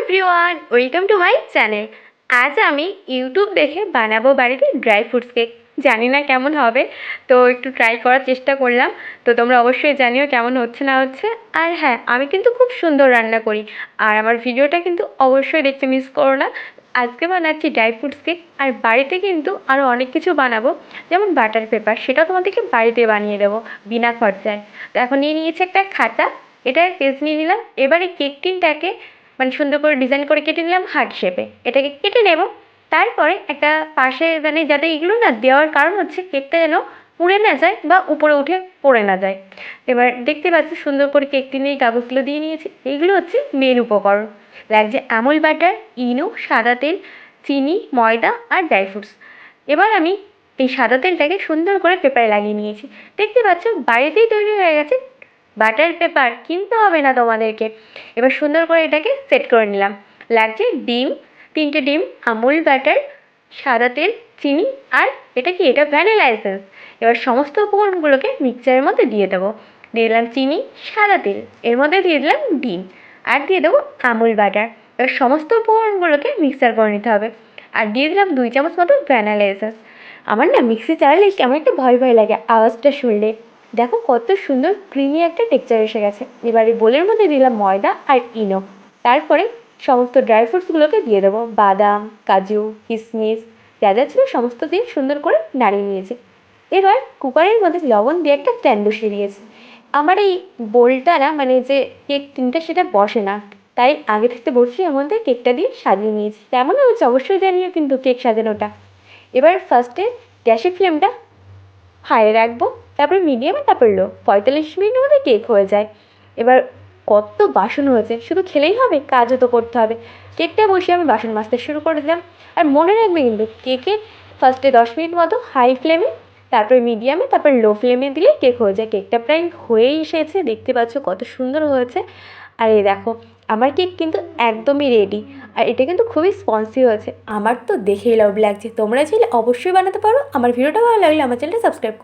Everyone welcome to my channel আজ আমি YouTube দেখে বানাবো বাড়িতে ড্রাই ফ্রুটস কেক জানি না কেমন হবে, তো একটু ট্রাই করার চেষ্টা করলাম। তো তোমরা অবশ্যই জানিও কেমন হচ্ছে না হচ্ছে। আর হ্যাঁ আমি কিন্তু খুব সুন্দর রান্না করি। আর আমার ভিডিওটা কিন্তু অবশ্যই দেখতে মিস করো না। আজকে বানাচ্ছি ড্রাই ফ্রুটস কেক আর বাড়িতে কিন্তু আরও অনেক কিছু বানাবো। যেমন বাটার পেপার সেটাও তোমাদেরকে বাড়িতে বানিয়ে দেবো বিনা খরচায়। তো এখন নিয়ে নিয়েছি একটা খাতা, এটার পেজ নিয়ে নিলাম। এবারে কেক টিনটাকে মানে সুন্দর করে ডিজাইন করে কেটে নিলাম হার্ট শেপে এটাকে কেটে নেব। তারপরে একটা পাশে মানে যাতে এগুলো না দেওয়ার কারণ হচ্ছে কেকটা যেন পুড়ে না যায় বা উপরে উঠে পড়ে না যায়। এবার দেখতে পাচ্ছি সুন্দর করে কেকটি নিয়ে কাগজগুলো দিয়ে নিয়েছি। এইগুলো হচ্ছে মেন উপকরণ। লাগছে আমুল বাটার, ইনো, সাদা তেল, চিনি, ময়দা আর ড্রাই ফ্রুটস এবার আমি এই সাদা তেলটাকে সুন্দর করে পেপারে লাগিয়ে নিয়েছি। দেখতে পাচ্ছ বাড়িতেই তৈরি হয়ে গেছে বাটার পেপার কিনতে হবে না তোমাদেরকে। এবার সুন্দর করে এটাকে সেট করে নিলাম। লাগছে ডিম, তিনটে ডিম, আমুল বাটার, সাদা তেল, চিনি, আর এটা কি? এটা ভ্যানিলা এসেন্স। এবার সমস্ত উপকরণগুলোকে মিক্সচারের মধ্যে দিয়ে দেবো। দিয়ে দিলাম চিনি, সাদা তেল, এর মধ্যে দিয়ে দিলাম ডিম, আর দিয়ে দেবো আমুল বাটার। এবার সমস্ত উপকরণগুলোকে মিক্সচার করে নিতে হবে। আর দিয়ে দিলাম দুই চামচ মতো ভ্যানিলা এসেন্স। আমার না মিক্সি চালালে কেমন একটা ভয় ভয় লাগে আওয়াজটা শুনলে। দেখো কত সুন্দর ক্রিমি একটা টেক্সচার এসে গেছে। এবারে বোলের মধ্যে দিলাম ময়দা আর ইনো। তারপরে সমস্ত ড্রাই ফ্রুটসগুলোকে দিয়ে দেবো। বাদাম, কাজু কিশমিশ যা যা ছিল সমস্ত দিয়ে সুন্দর করে নাড়িয়ে নিয়েছি। এবার কুকারের মধ্যে লবণ দিয়ে একটা স্ট্যান্ড বসিয়ে দিয়েছি। আমার এই বোলটা না মানে যে কেক টিনটা সেটা বসে না। তাই আগে থেকে বসিয়ে এর মধ্যে কেকটা দিয়ে সাজিয়ে নিয়েছি। তেমন হচ্ছে অবশ্যই জানিও কিন্তু কেক সাজানোটা। এবার ফার্স্টে গ্যাসের ফ্লেমটা হাইয়ে রাখব। তারপরে মিডিয়ামে তারপর লো পঁয়তাল্লিশ মিনিটের মধ্যে কেক হয়ে যায়। এবার কত বাসন হয়েছে, শুধু খেলেই হবে? কাজও তো করতে হবে। কেকটা বসিয়ে আমি বাসন মাজতে শুরু করে দিলাম। আর মনে রাখবে কিন্তু কেকে ফার্স্টে দশ মিনিট মতো হাই ফ্লেমে তারপরে মিডিয়ামে তারপর লো ফ্লেমে দিলে কেক হয়ে যায়। কেকটা প্রায় হয়েই এসেছে, দেখতে পাচ্ছ কত সুন্দর হয়েছে। আর এই দেখো, আমার কেক কিন্তু একদমই রেডি আর এটা কিন্তু খুবই স্পঞ্জি হয়েছে। আমার তো দেখেই লাভ লাগছে। তোমরা চাইলে অবশ্যই বানাতে পারো। আমার ভিডিওটা ভালো লাগলে আমার চ্যানেলটা সাবস্ক্রাইব করো।